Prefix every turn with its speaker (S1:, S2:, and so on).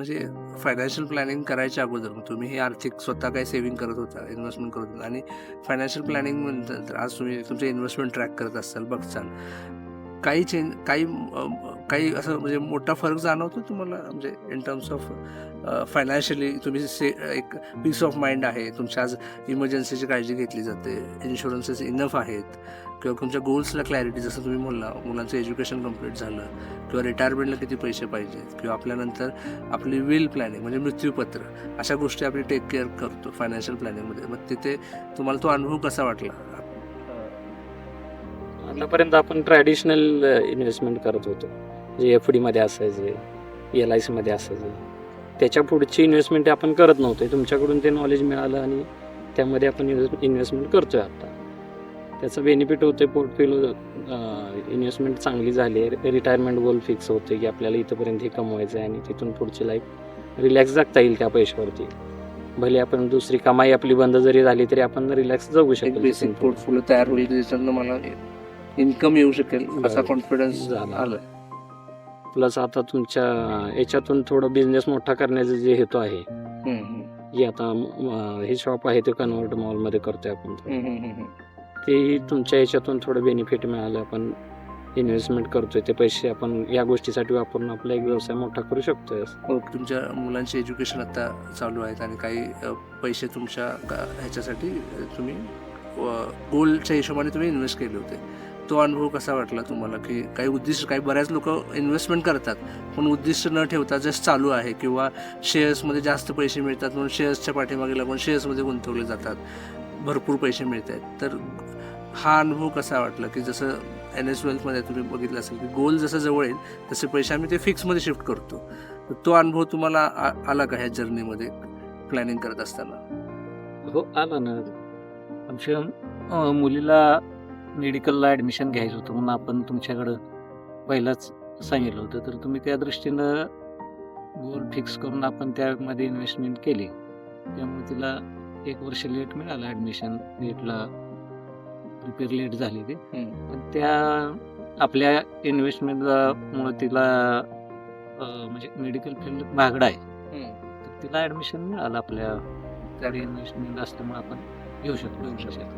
S1: म्हणजे financial planning करायच्या अगोदर मग तुम्ही हे आर्थिक स्वतः काय सेव्हिंग करत होता इन्व्हेस्टमेंट करत होता. आणि फायनान्शियल प्लॅनिंग नंतर आज तुम्ही तुमचे इन्व्हेस्टमेंट ट्रॅक करत असाल बघचाल काही चेंज काही काही असं म्हणजे मोठा फरक जाणवतो तुम्हाला? म्हणजे इन टर्म्स ऑफ फायनान्शियली तुम्ही से एक पीस ऑफ माइंड आहे. तुमच्या आज इमर्जन्सीची काळजी घेतली जाते. इन्शुरन्सेस इनफ आहेत. किंवा तुमच्या गोल्सला क्लॅरिटी जसं तुम्ही बोलला मुलांचं एज्युकेशन कंप्लीट झालं किंवा रिटायरमेंटला किती पैसे पाहिजेत किंवा आपल्यानंतर आपली विल प्लॅनिंग म्हणजे मृत्यूपत्र अशा गोष्टी आपण टेक केअर करतो फायनान्शियल प्लॅनिंगमध्ये मग तिथे तुम्हाला तो अनुभव कसा वाटला?
S2: आतापर्यंत आपण ट्रॅडिशनल इन्व्हेस्टमेंट करत होतो. जे एफ डीमध्ये असायचे एल आय सीमध्ये असायचे. त्याच्या पुढची इन्व्हेस्टमेंट आपण करत नव्हतो. तुमच्याकडून ते नॉलेज मिळालं आणि त्यामध्ये आपण इन्व्हेस्टमेंट करतोय आता. त्याचं बेनिफिट होते पोर्टफोलिओ इन्व्हेस्टमेंट चांगली झाली रिटायरमेंट गोल फिक्स होते की आपल्याला इथंपर्यंत हे कमवायचं आहे आणि तिथून पुढची लाईफ रिलॅक्स जगता येईल त्या पैशावरती भले आपण दुसरी कमाई आपली बंद जरी झाली तरी आपण रिलॅक्स जगू शकतो
S1: बेसिक पोर्टफोलिओ तयार होईल ज्याच्यानं मला इन्कम येऊ शकेल असा. कॉन्फिडन्स
S2: झाला. प्लस आता तुमच्या याच्यातून थोडं बिझनेस मोठा करण्याचा जे हेतू आहे. की आता हे शॉप आहे ते कन्वर्ट मॉलमध्ये करतोय आपण. तेही तुमच्या याच्यातून थोडं बेनिफिट मिळालं. आपण इन्व्हेस्टमेंट करतोय. ते पैसे आपण या गोष्टीसाठी वापरून आपला एक व्यवसाय मोठा करू शकतोय
S1: हो, तुमच्या मुलांचे एज्युकेशन आता चालू आहेत आणि काही पैसे तुमच्या का- ह्याच्यासाठी तुम्ही गोलच्या हिशोबाने तुम्ही इन्व्हेस्ट केले होते. तो अनुभव कसा वाटला तुम्हाला? की काही उद्दिष्ट काही बऱ्याच लोक इन्व्हेस्टमेंट करतात पण उद्दिष्ट न ठेवता जस्ट चालू आहे किंवा शेअर्समध्ये जास्त पैसे मिळतात म्हणून शेअर्सच्या पाठीमागे लागून शेअर्समध्ये गुंतवले जातात. भरपूर पैसे मिळत आहेत तर हा अनुभव कसा वाटला की जसं एन एस ट्वेल्थमध्ये तुम्ही बघितलं असेल की गोल जसं जवळ येईल तसे पैसे आम्ही ते फिक्समध्ये शिफ्ट करतो. तर तो अनुभव तुम्हाला आ- आला का ह्या जर्नीमध्ये प्लॅनिंग करत असताना?
S3: हो आला ना. आमच्या मुलीला मेडिकलला ॲडमिशन घ्यायचं होतं म्हणून आपण तुमच्याकडं पहिलाच सांगितलं होतं. तर तुम्ही त्या दृष्टीनं गोल फिक्स करून आपण त्यामध्ये इन्व्हेस्टमेंट केली. त्यामुळे तिला एक वर्ष लेट मिळालं ॲडमिशन लेटला प्रिपेअर लेट झाली ती. पण त्या आपल्या इन्व्हेस्टमेंटमुळे तिला म्हणजे मेडिकल फील्ड महागडा आहे. तर तिला ॲडमिशन मिळालं आपल्या
S1: त्या
S3: इन्व्हेस्टमेंट असल्यामुळे आपण घेऊ शकतो.